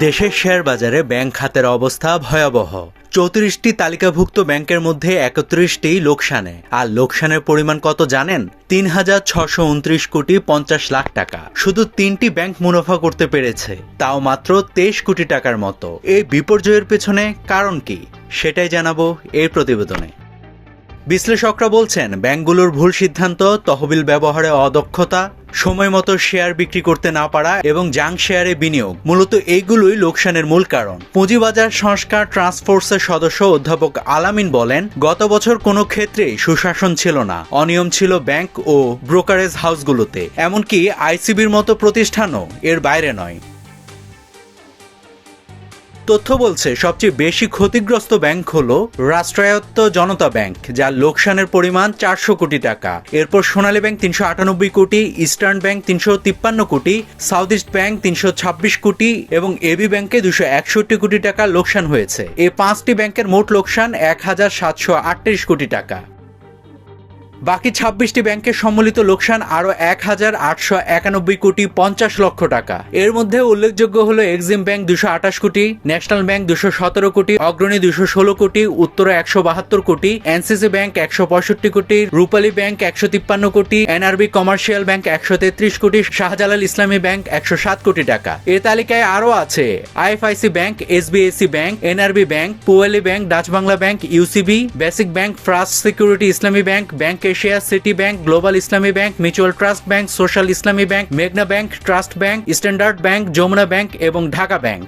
দেশের শেয়ার বাজারে ব্যাংক খাতের অবস্থা ভয়াবহ। চৌত্রিশটি তালিকাভুক্ত ব্যাংকের মধ্যে একত্রিশটি লোকসানে। আর লোকসানের পরিমাণ কত জানেন? তিন হাজার ছশো উনত্রিশ কোটি পঞ্চাশ লাখ টাকা। শুধু তিনটি ব্যাংক মুনাফা করতে পেরেছে। তাও মাত্র তেইশ কোটি টাকার মতো। এই বিপর্যয়ের পেছনে কারণ কি? সেটাই জানাব এই প্রতিবেদনে। বিশ্লেষকরা বলছেন, ব্যাংকগুলোর ভুল সিদ্ধান্ত, তহবিল ব্যবহারে অদক্ষতা সময় মতো শেয়ার বিক্রি করতে না পারা এবং জাং শেয়ারে বিনিয়োগ, মূলত এইগুলোই লোকসানের মূল কারণ। পুঁজিবাজার সংস্কার ট্রান্সফোর্সের সদস্য অধ্যাপক আলামিন বলেন, গত বছর কোনো ক্ষেত্রেই সুশাসন ছিল না, অনিয়ম ছিল ব্যাংক ও ব্রোকারেজ হাউসগুলোতে, এমনকি আইসিবির মতো প্রতিষ্ঠানও এর বাইরে নয়। তথ্য বলছে, সবচেয়ে বেশি ক্ষতিগ্রস্ত ব্যাংক হল রাষ্ট্রায়ত্ত জনতা ব্যাংক যার লোকসানের পরিমাণ চারশো কোটি টাকা। এরপর সোনালী ব্যাংক তিনশো আটানব্বই কোটি, ইস্টার্ন ব্যাংক তিনশো তিপ্পান্ন কোটি, সাউথ ইস্ট ব্যাংক তিনশো ছাব্বিশ কোটি এবং এবি ব্যাংকে দুশো একষট্টি কোটি টাকা লোকসান হয়েছে। এই পাঁচটি ব্যাংকের মোট লোকসান এক হাজার সাতশো আটত্রিশ কোটি টাকা। বাকি ছাব্বিশটি ব্যাংকের সম্মিলিত লোকসান আরও এক হাজার আটশো একানব্বই কোটি পঞ্চাশ লক্ষ টাকা। এর মধ্যে উল্লেখযোগ্য হলো এক্সিম ব্যাংক দুশো আঠাশ কোটি, ন্যাশনাল ব্যাংক দুশো সতেরো কোটি, অগ্রণী দুশো ষোলো কোটি, উত্তরা একশো বাহাত্তর কোটি, এনসিসি ব্যাংক একশো পঁয়ষট্টি কোটি, রূপালী ব্যাংক একশো তিপ্পান্ন কোটি, এনআরবি কমার্শিয়াল ব্যাংক একশো তেত্রিশ কোটি, শাহজালাল ইসলামী ব্যাংক একশো সাত কোটি টাকা। এ তালিকায় আরও আছে IFIC bank SBAC bank, NRB bank পুয়ালি bank Dutch Bangla bank, UCB, basic bank first security Islami bank bank Asia city bank, global Islami bank, mutual trust bank, social Islami bank, মেঘনা bank, trust bank, standard bank, Jamuna bank এবং Dhaka bank.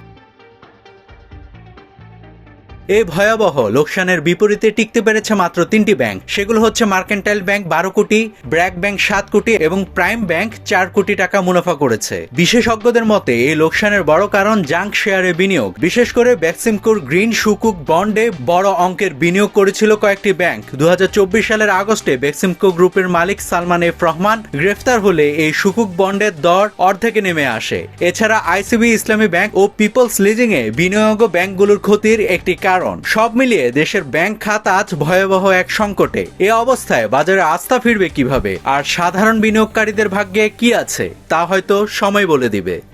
এই ভয়াবহ লোকসানের বিপরীতে টিকতে পেরেছে মাত্র তিনটি ব্যাংক। সেগুলো হচ্ছে মার্কেন্টাইল ব্যাংক বারো কোটি, ব্র্যাক ব্যাংক সাত কোটি এবং প্রাইম ব্যাংক চার কোটি টাকা মুনাফা করেছে। বিশেষজ্ঞদের মতে, এই লোকসানের বড় কারণ জাঙ্ক শেয়ারে বিনিয়োগ। বিশেষ করে ব্যাক্সিমকোর গ্রিন সুকুক বন্ডে বড় অঙ্কের বিনিয়োগ করেছিল কয়েকটি ব্যাংক। দু হাজার চব্বিশ সালের আগস্টে বেক্সিমকো গ্রুপের মালিক সালমান এফ রহমান গ্রেফতার হলে এই সুকুক বন্ডের দর অর্ধেকে নেমে আসে। এছাড়া আইসিবি ইসলামী ব্যাংক ও পিপলস লিজিং এ বিনিয়োগ ব্যাংকগুলোর ক্ষতির একটি কারণ সব মিলিয়ে দেশের ব্যাংক খাত আজ ভয়াবহ এক সংকটে। এ অবস্থায় বাজারে আস্থা ফিরবে কীভাবে? আর সাধারণ বিনিয়োগকারীদের ভাগ্যে কি আছে? তা হয়তো সময় বলে দিবে।